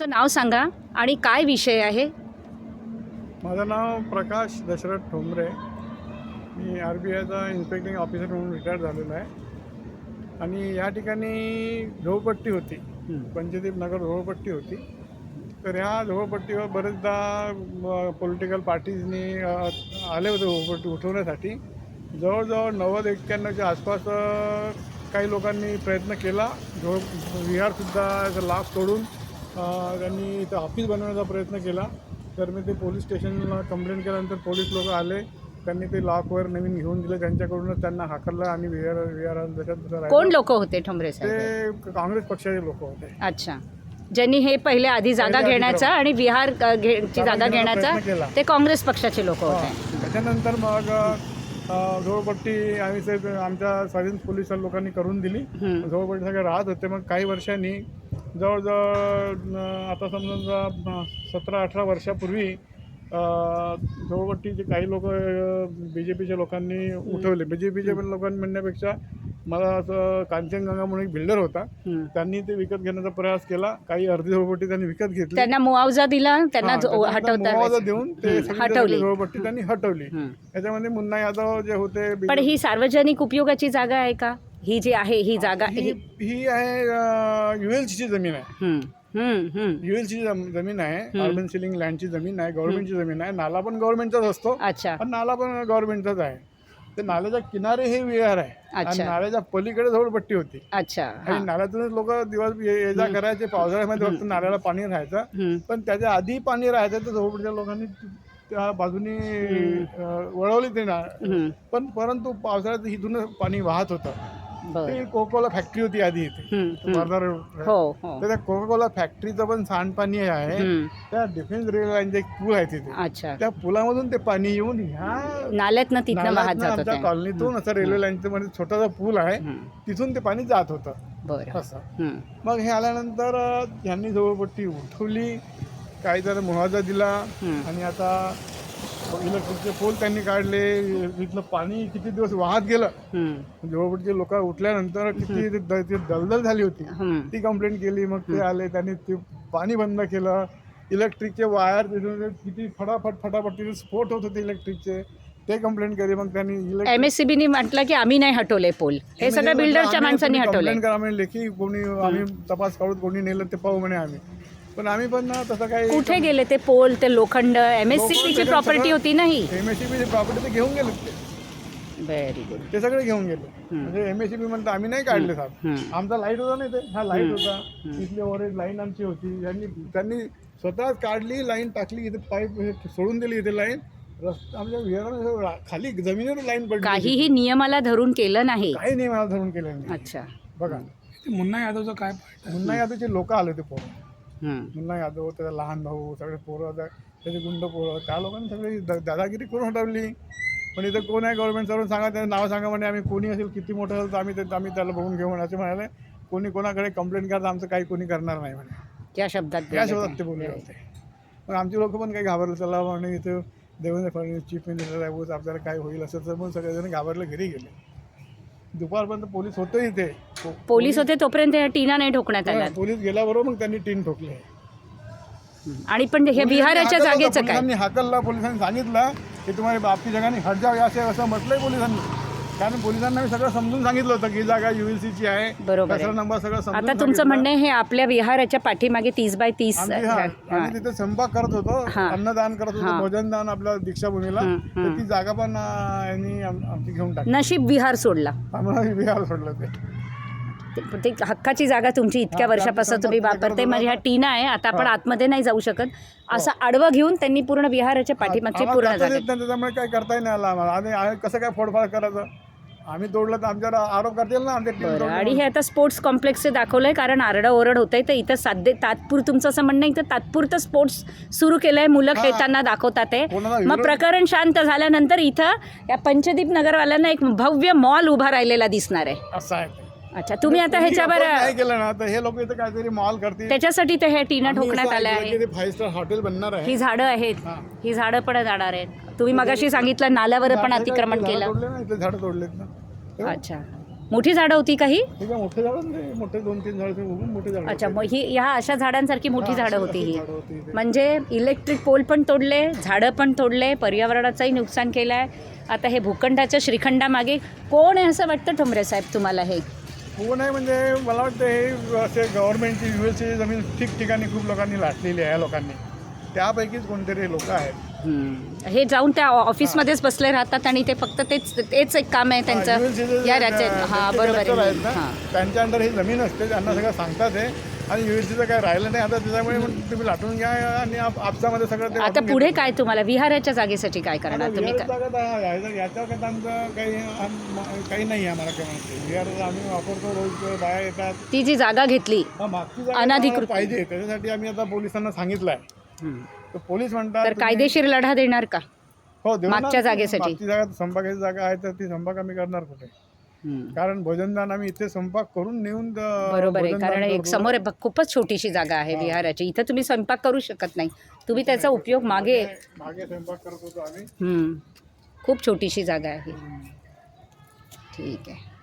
तुमचं नाव सांगा आणि काय विषय आहे? माझं नाव प्रकाश दशरथ ठोंबरे. मी आर बी आयचा इन्स्पेक्टिंग ऑफिसर म्हणून रिटायर झालेलो आहे. आणि या ठिकाणी झोपपट्टी होती. पंचदीप नगर झोपपट्टी होती. तर ह्या झोपपट्टीवर बरेचदा पॉलिटिकल पार्टीजनी आले होते झोपपट्टी उठवण्यासाठी. जवळजवळ नव्वद एक्क्याण्णवच्या आसपास काही लोकांनी प्रयत्न केला. झोप विहारसुद्धा लाभ तोडून अ, त्यांनी इथं ऑफिस बनवण्याचा प्रयत्न केला. तर मी ते पोलीस स्टेशनला कंप्लेंट केल्यानंतर पोलीस लोक आले. त्यांनी ते लॉकवर नवीन घेऊन दिलं. त्यांच्याकडूनच त्यांना हाकललं आणि विहार जशात. कोण लोक होते साहेब? ते काँग्रेस पक्षाचे लोक होते. अच्छा. ज्यांनी हे पहिले आधी जागा घेण्याचा आणि विहार जागा घेण्याचा. ते काँग्रेस पक्षाचे लोक. होते. त्याच्यानंतर मग अ, झोपपट्टी आम्ही ते आमच्या स्वाधीन पोलीस लोकांनी करून दिली. हम्म. झोपपट्टी सगळे राहत होते. मग काही वर्षांनी जवळजवळ आता समजा सतरा अठरा वर्षापूर्वी झोपपट्टीचे काही लोक बी जे पीच्या लोकांनी उठवले. बी जे पीच्या लोकांनी म्हणण्यापेक्षा मला असं कांचनगंगा म्हणून एक बिल्डर होता. त्यांनी ते विकत घेण्याचा प्रयास केला. काही अर्धी झोपपट्टी त्यांनी विकत घेतली. त्यांना मुआवजा दिला त्यांना जो- मुआवजा देऊन ते. झोपपट्टी त्यांनी हटवली. हम्म. याच्यामध्ये मुन्ना यादव जे होते पण ही सार्वजनिक उपयोगाची जागा आहे का? ही जी आहे ही जागा ही ही आहे युएलसीची जमीन आहे. हम्म, हम्म, जमीन आहे अर्बन सिलिंग लँडची जमीन आहे गव्हर्नमेंटची जमीन आहे. नाला पण गव्हर्नमेंटचाच असतो अच्छा. पण नाला पण गव्हर्नमेंटचाच आहे. ते नाल्याच्या किनारे हे विहार आहे. आणि अच्छा. नाल्याच्या पलीकडे झोपडपट्टी होती. अच्छा आणि. नाल्यातूनच लोक दिवस ये जा करायचे पावसाळ्यामध्ये फक्त नाल्याला पाणी राहायचं. हम्म. पण त्याच्या आधी पाणी राहायचं तर झोपडीच्या लोकांनी त्या बाजूनी अं, वळवली ते ना हम्म. पण परंतु पावसाळ्यात इथूनच पाणी वाहत होतं. ती कोकोला फॅक्टरी होती आधी इथे. वर्धा रोड हो हो. तर त्या कोकोला फॅक्टरीचं पण सांडपाणी आहे. त्या डिफेन्स रेल्वे लाईनचा एक पूल आहे तिथे. त्या पुलामधून ते पाणी येऊन ह्या नाल्यातनं जात आमच्या कॉलनीतून असं रेल्वे लाईनचं मध्ये छोटासा पूल आहे. तिथून ते पाणी जात होतं. असं. मग हे आल्यानंतर यांनी जवळपट्टी उठवली. काही जण मुआवजा दिला. आणि आता इलेक्ट्रिकचे पोल त्यांनी काढले इथलं पाणी किती दिवस वाहत गेलं. हम्म. जवळपट्टीचे लोक उठल्यानंतर किती ते दलदल झाली होती. ती कंप्लेंट केली मग ते आले त्यांनी ते पाणी बंद केलं. इलेक्ट्रिकचे वायर किती फटाफट फटाफट तिथे स्फोट होत होते इलेक्ट्रिकचे. ते कंप्लेंट केली मग त्यांनी इलेक्ट्रिक एम एस सी बीनी म्हटलं की आम्ही नाही हटवले पोल. हे सगळं बिल्डरच्या माणसांनी हटवले. कंप्लेंट करा म्हणजे लेखी कोणी आम्ही तपास काढून कोणी नेलं ते पाहू म्हणे आम्ही. पण आम्ही पण ना तसं काही कुठे गेले ते पोल ते लोखंड? एम एस सी बीची प्रॉपर्टी होती नाही? एम एस सी प्रॉपर्टी ते घेऊन गेले ते. व्हेरी गुड ते सगळे घेऊन गेले. म्हणजे एम एस सी बी म्हणतं आम्ही नाही काढले साहेब आमचा लाइट होता नाही ते हा लाइट होता. इथली ओव्हरेज लाईन आमची होती. यांनी त्यांनी स्वतःच काढली लाईन टाकली इथे पाईप सोडून दिली इथे लाईन रस्ता आमच्या खाली जमिनीवर लाईन पडली काहीही नियमाला धरून केलं नाही. काही नाही मला धरून केलं नाही. अच्छा. बघा. मुन्ना यादवचं काय मुन्ना यादवचे लोक आले ते पोरं. मुन्ना यादव त्याचा लहान भाऊ सगळे पोरं त्या- त्याचे गुंड पोरं. त्या लोकांनी सगळी द- दादागिरी करून हटवली. पण इथं कोण आहे? गव्हर्नमेंट सर्व सांगा त्याचं नाव सांगा म्हणे आम्ही कोणी असेल किती मोठं असेल तर आम्ही ते आम्ही त्याला बघून घेऊ म्हणे. असं म्हणाले कोणी कोणाकडे कंप्लेंट करता आमचं काही कोणी करणार नाही म्हणे. त्या शब्दात या बोलले शब्दात ते. बोलले होते. मग आमची लोक पण काही घाबरले त्याला म्हणे इथं देवेंद्र फडणवीस चीफ मिनिस्टर आहे उगाच आपल्याला काय होईल असं तर मग सगळेजण घाबरले घरी गेले. दुपारपर्यंत पोलीस होते इथे. पोलीस होते तोपर्यंत ह्या टीना नाही ठोकण्यात आल्या पोलीस गेल्याबरोबर मग त्यांनी टीन ठोकले. आणि पण हे पोलिसांनी जागेचं काय? पोलिसांनी हाकलला पोलिसांनी सांगितलं की तुम्हाला बापची जगाने हट जावे असे असं म्हटलंय पोलिसांनी. कारण पोलिसांना मी सगळं समजून सांगितलं होतं की ही जागा युएलसीची आहे बरोबर आहे. कचरा नंबर सगळं समजून आता तुमचं सांगितलं. म्हणणं आहे हे आपल्या विहाराच्या पाठीमागे तीस बाय तीस हा हा. आम्ही तिथे स्वयंपाक करत होतो हा. अन्नदान करत हा. होतो भोजनदान आपल्या दीक्षाभूमीला हम्म, तर ती जागा पण अं, यांनी आम- आमची घेऊन टाकली नशीब विहार सोडला आम्हाला बिहार सोडलं ते ते- ते हक्काची जागा तुमची इतक्या हा, वर्षापासून तुम्ही वापरते म्हणजे ह्या होता. टीना आहे आता आपण हा. आतमध्ये नाही जाऊ शकत असं आडवं घेऊन त्यांनी पूर्ण विहाराच्या पाठीमागची आम्हाला पूर्ण जागा येत नाही, त्याच्यामुळे काही करताही नाही आलं आम्हाला आणि आम्ही कसं काय फोडफाड करायचं आम्ही तोडलं तर आमच्यावर आरोप करतील ना आमच्या बरं आणि हे आता स्पोर्ट्स कॉम्प्लेक्सचे दाखवलंय कारण आरडा ओरड होतंय तर इथं साध्य तात्पुर तुमचं असं म्हणणं आहे इथं तात्पुरतं स्पोर्ट्स सुरू केलंय मुलं हा. खेळताना दाखवतात ते कोणाला मग विरोध- प्रकरण शांत झाल्यानंतर इथं या पंचदीप नगरवाल्यांना एक भव्य मॉल उभा राहिलेला दिसणार आहे. असं आहे ते. अच्छा तुम्ही आता ह्याच्यावर नाही केलं ना तर हे लोक इथं काहीतरी मॉल करतील. त्याच्यासाठी ते हे टीना ठोकण्यात ऐकलं आहे फाईव्ह स्टार हॉटेल बनणार आहे. ही झाडं आहेत. हा. ही झाडं पण जाणार आहेत. तुम्ही मगाशी सांगितलं नाल्यावर पण अतिक्रमण केलं. झाडं तोडलेत ना. अच्छा. मोठी झाडं होती काही? हे काय मोठे झाड नाही मोठे दोन तीन झाड उगून मोठे झाड अच्छा मग ही ह्या अशा झाडांसारखी मोठी झाडं होती ही. म्हणजे इलेक्ट्रिक पोल पण तोडले झाडं पण तोडले पर्यावरणाचंही नुकसान केलं आहे आता हे भूखंडाच्या श्रीखंडामागे कोण आहे असं वाटतं ठोंबरे साहेब तुम्हाला हे? कोण आहे म्हणजे मला वाटतं हे असे गव्हर्नमेंटची यू एसची जमीन ठिकठिकाणी खूप लोकांनी लाटलेली आहे या लोकांनी. त्यापैकीच कोणतरी लोक आहेत. हे जाऊन त्या ऑफिसमध्येच बसले राहतात आणि ते फक्त तेच तेच एक काम आहे त्यांचं. या राज्यात हां बरोबर collector आहे आहेत ना, हां. त्यांच्या अंडर ही जमीन असते त्यांना सगळं सांगतात आहे आणि युएससीचं काय राहिलं नाही आता त्याच्यामुळे मग तुम्ही लाटून घ्या आणि आप- आपसामध्ये सगळं ते आता वाटून पुढे. काय तुम्हाला? विहाराच्या जागेसाठी काय करणार तुम्ही? विहार आहे, याच्यावर काय आमचं काही आम- काही नाही आम्हाला काय म्हणते विहार आम्ही वापरतो रोज बाया येतात. ती जी जागा घेतली हा, मागची जागा अनधिकृत. पाहिजे. त्याच्यासाठी आम्ही आता पोलिसांना सांगितलं आहे तर पोलीस म्हणतात तर कायदेशीर लढा देणार का? हो देऊ ना. मागच्या जागेसाठी. मागची जागा संपाकाची जागा आहे तर ती संपाक आम्ही करणार कुठे? कारण भोजनदान आम्ही इथे संपाक करून नेऊन द- बरोबर आहे. भोजनदान कारण एक करतो. समोर खूपच छोटीशी जागा आहे विहाराची इथं तुम्ही स्वयंपाक करू शकत नाही. तुम्ही त्याचा उपयोग मागे मागे स्वयंपाक करत होतो आम्ही. हम्म. खूप छोटीशी जागा आहे. ठीक आहे.